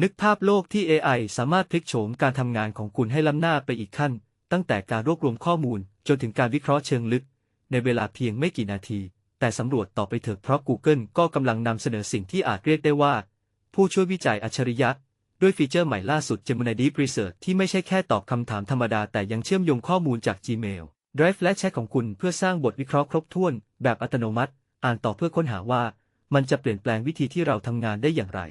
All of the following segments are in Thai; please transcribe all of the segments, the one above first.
นึกภาพโลกที่ AI สามารถพลิกโฉมการทำงานของคุณให้ล้ำหน้าไปอีกขั้น ตั้งแต่การรวบรวมข้อมูลจนถึงการวิเคราะห์เชิงลึก ในเวลาเพียงไม่กี่นาที แต่สำรวจต่อไปเถอะเพราะ Google ก็กำลังนำเสนอสิ่งที่อาจเรียกได้ว่า ผู้ช่วยวิจัยอัจฉริยะ ด้วยฟีเจอร์ใหม่ล่าสุด Gemini Deep Research ที่ไม่ใช่แค่ตอบคำถามธรรมดาแต่ยังเชื่อมโยงข้อมูลจาก Gmail Drive และแชทของคุณเพื่อสร้างบทวิเคราะห์ครบถ้วน แบบอัตโนมัติ อ่านต่อเพื่อค้นหาว่า มันจะเปลี่ยนแปลงวิธีที่เราทำงานได้อย่างไร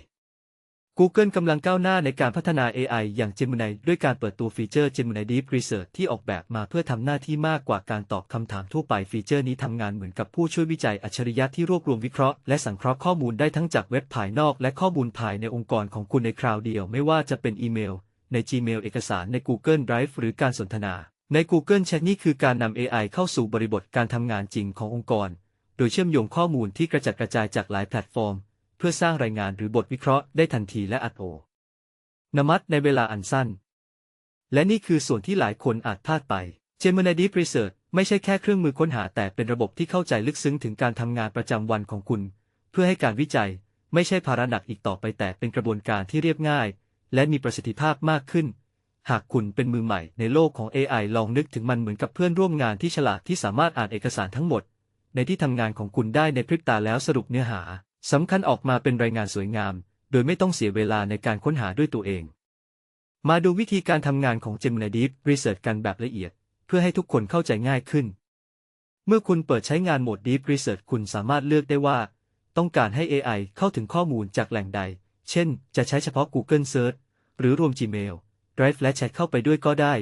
Google กำลังก้าวหน้าในการพัฒนา AI อย่าง Gemini ด้วยการเปิดตัวฟีเจอร์ Gemini Deep Research ที่ออกแบบมาเพื่อทำหน้าที่มากกว่าการตอบคำถามทั่วไปฟีเจอร์นี้ทำงานเหมือนกับผู้ช่วยวิจัยอัจฉริยะที่รวบรวมวิเคราะห์และสังเคราะห์ข้อมูลได้ทั้งจากเว็บภายนอกและข้อมูลภายในองค์กรของคุณในคราวเดียว ไม่ว่าจะเป็นอีเมล ใน Gmail เอกสารใน Google Drive หรือการสนทนา ใน Google Chat นี่คือการนำ AI เข้าสู่บริบทการทำงานจริงขององค์กร โดยเชื่อมโยงข้อมูลที่กระจัดกระจายจากหลายแพลตฟอร์ม พื่อสร้างรายงานหรือบทวิเคราะห์ได้ทันทีและอัดโอนมัดในเวลาอันสั้น และนี่คือส่วนที่หลายคนอาจพลาดไป Gemini Deep Research ไม่ใช่แค่เครื่องมือค้นหาแต่เป็นระบบที่เข้าใจลึกซึ้งถึงการทำงานประจำวันของคุณ เพื่อให้การวิจัยไม่ใช่ภาระหนักอีกต่อไปแต่เป็นกระบวนการที่เรียบง่าย และมีประสิทธิภาพมากขึ้น หากคุณเป็นมือใหม่ในโลกของ AI ลองนึกถึงมันเหมือนกับเพื่อนร่วมงานที่ฉลาดที่สามารถอ่านเอกสารทั้งหมด ในที่ทำงานของคุณได้ในพริบตาแล้วสรุปเนื้อหา สำคัญออกมาเป็นรายงานสวยงาม โดยไม่ต้องเสียเวลาในการค้นหาด้วยตัวเอง มาดูวิธีการทำงานของ Gemini Deep Research กันแบบละเอียด เพื่อให้ทุกคนเข้าใจง่ายขึ้น เมื่อคุณเปิดใช้งานโหมด Deep Research คุณสามารถเลือกได้ว่า ต้องการให้ AI เข้าถึงข้อมูลจากแหล่งใด เช่น จะใช้เฉพาะ Google Search หรือรวม Gmail Drive และแชทเข้าไปด้วยก็ได้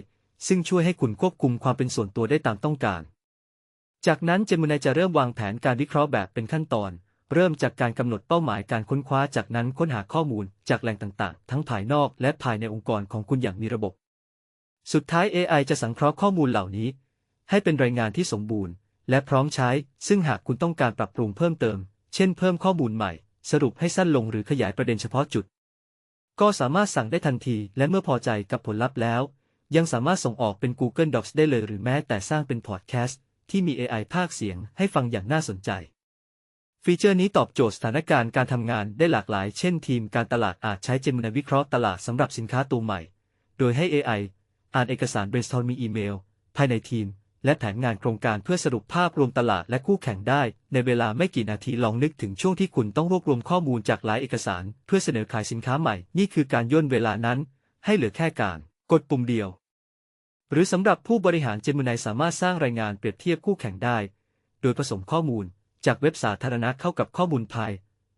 ซึ่งช่วยให้คุณควบคุมความเป็นส่วนตัวได้ตามต้องการ จากนั้น Gemini จะเริ่มวางแผนการวิเคราะห์แบบเป็นขั้นตอน เริ่มจากการกำหนดเป้าหมายการค้นคว้าจากนั้นค้นหาข้อมูลจากแหล่งต่างๆ ทั้งภายนอกและภายในองค์กรของคุณอย่างมีระบบ สุดท้าย AI จะสังเคราะห์ข้อมูลเหล่านี้ ให้เป็นรายงานที่สมบูรณ์ และพร้อมใช้ ซึ่งหากคุณต้องการปรับปรุงเพิ่มเติม เช่นเพิ่มข้อมูลใหม่ สรุปให้สั้นลงหรือขยายประเด็นเฉพาะจุด ก็สามารถสั่งได้ทันที และเมื่อพอใจกับผลลัพธ์แล้ว ยังสามารถส่งออกเป็น Google Docs ได้เลยหรือแม้แต่สร้างเป็นพอดแคสต์ที่มี AI ภาคเสียงให้ฟังอย่างน่าสนใจ ฟีเจอร์นี้ตอบโจทย์สถานการณ์การทำงานได้หลากหลาย เช่นทีมการตลาดอาจใช้ Gemini วิเคราะห์ตลาดสำหรับสินค้าตัวใหม่ โดยให้ AI อ่านเอกสาร brainstorm มีอีเมล ภายในทีม และแผนงานโครงการเพื่อสรุปภาพรวมตลาดและคู่แข่งได้ ในเวลาไม่กี่นาทีลองนึกถึงช่วงที่คุณต้องรวบรวมข้อมูลจากหลายเอกสาร เพื่อเสนอขายสินค้าใหม่ นี่คือการย่นเวลานั้น ให้เหลือแค่การ กดปุ่มเดียว หรือสำหรับผู้บริหาร Gemini สามารถสร้างรายงานเปรียบเทียบคู่แข่งได้ โดยผสมข้อมูล จากเว็บสาธารณะเข้ากับข้อมูลภาย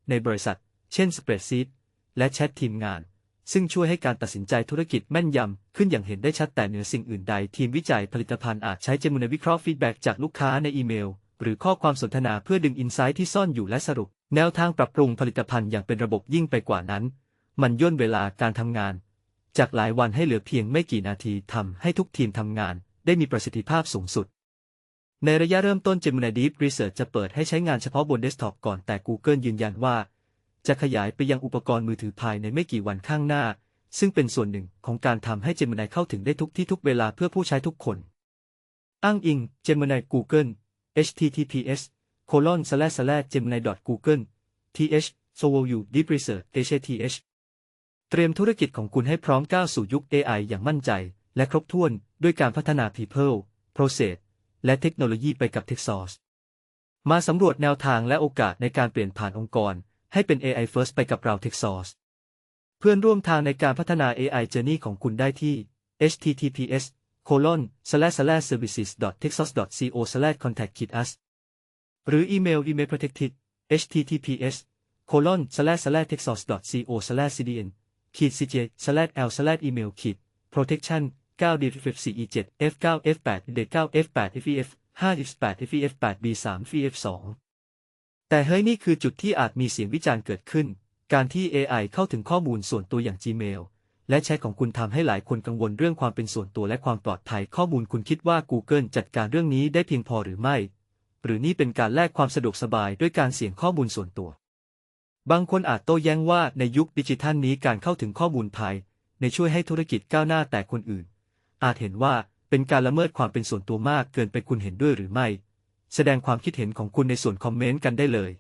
ในบริษัท เช่น Spreadsheet และแชททีมงาน ซึ่งช่วยให้การตัดสินใจธุรกิจแม่นยำ ขึ้นอย่างเห็นได้ชัดแต่เหนือสิ่งอื่นใด ทีมวิจัยผลิตภัณฑ์อาจใช้ Gemini วิเคราะห์ฟีดแบ็กจากลูกค้าในอีเมล หรือข้อความสนทนาเพื่อดึงอินไซต์ที่ซ่อนอยู่และสรุป แนวทางปรับปรุงผลิตภัณฑ์อย่างเป็นระบบยิ่งไปกว่านั้น มันย่นเวลาการทำงาน จากหลายวันให้เหลือเพียงไม่กี่นาทีทำให้ทุกทีมทำงาน ได้มีประสิทธิภาพสูงสุด ในระยะเริ่มต้น Gemini Deep Research จะเปิดให้ใช้งานเฉพาะบนเดสก์ท็อปก่อนแต่ Google ยืนยันว่า จะขยายไปยังอุปกรณ์มือถือภายในไม่กี่วันข้างหน้า ซึ่งเป็นส่วนหนึ่งของการทำให้ Gemini เข้าถึงได้ทุกที่ทุกเวลาเพื่อผู้ใช้ทุกคน อ้างอิง Gemini Google https colon slash slash gemini google th so you deep research hth เตรียมธุรกิจของคุณให้พร้อมก้าวสู่ยุค AI อย่างมั่นใจ และครบถ้วนด้วยการพัฒนา People Process และเทคโนโลยีไปกับ TechSource มาสำรวจแนวทางและโอกาสในการเปลี่ยนผ่านองค์กร ให้เป็น AI First ไปกับเรา TechSource เพื่อนร่วมทางในการพัฒนา AI Journey ของคุณได้ที่ https colon slash slash services texas co slash contact us หรืออีเมล email protected https colon slash slash texas co slash cdn ขีด cj slash l slash email ขีด protection 9 d f 4 e 7 f 9 f 8 d 9 f 8 fef 5 f 8 fef 8 b 3 fef 2แต่เฮ้ยนี่คือจุดที่อาจมีเสียงวิจารณ์เกิดขึ้น การที่ AI เข้าถึงข้อมูลส่วนตัวอย่าง Gmail และแชทของคุณทำให้หลายคนกังวลเรื่องความเป็นส่วนตัวและความปลอดภัยข้อมูลคุณคิดว่า Google จัดการเรื่องนี้ได้เพียงพอหรือไม่ หรือนี่เป็นการแลกความสะดวกสบายด้วยการเสี่ยงข้อมูลส่วนตัว บางคนอาจโต้แย้งว่าในยุคดิจิทัลนี้การเข้าถึงข้อมูลภายในช่วยให้ธุรกิจก้าวหน้าแต่คนอื่น อาจเห็นว่าเป็นการละเมิดความเป็นส่วนตัวมากเกินไปคุณเห็นด้วยหรือไม่ แสดงความคิดเห็นของคุณในส่วนคอมเมนต์กันได้เลย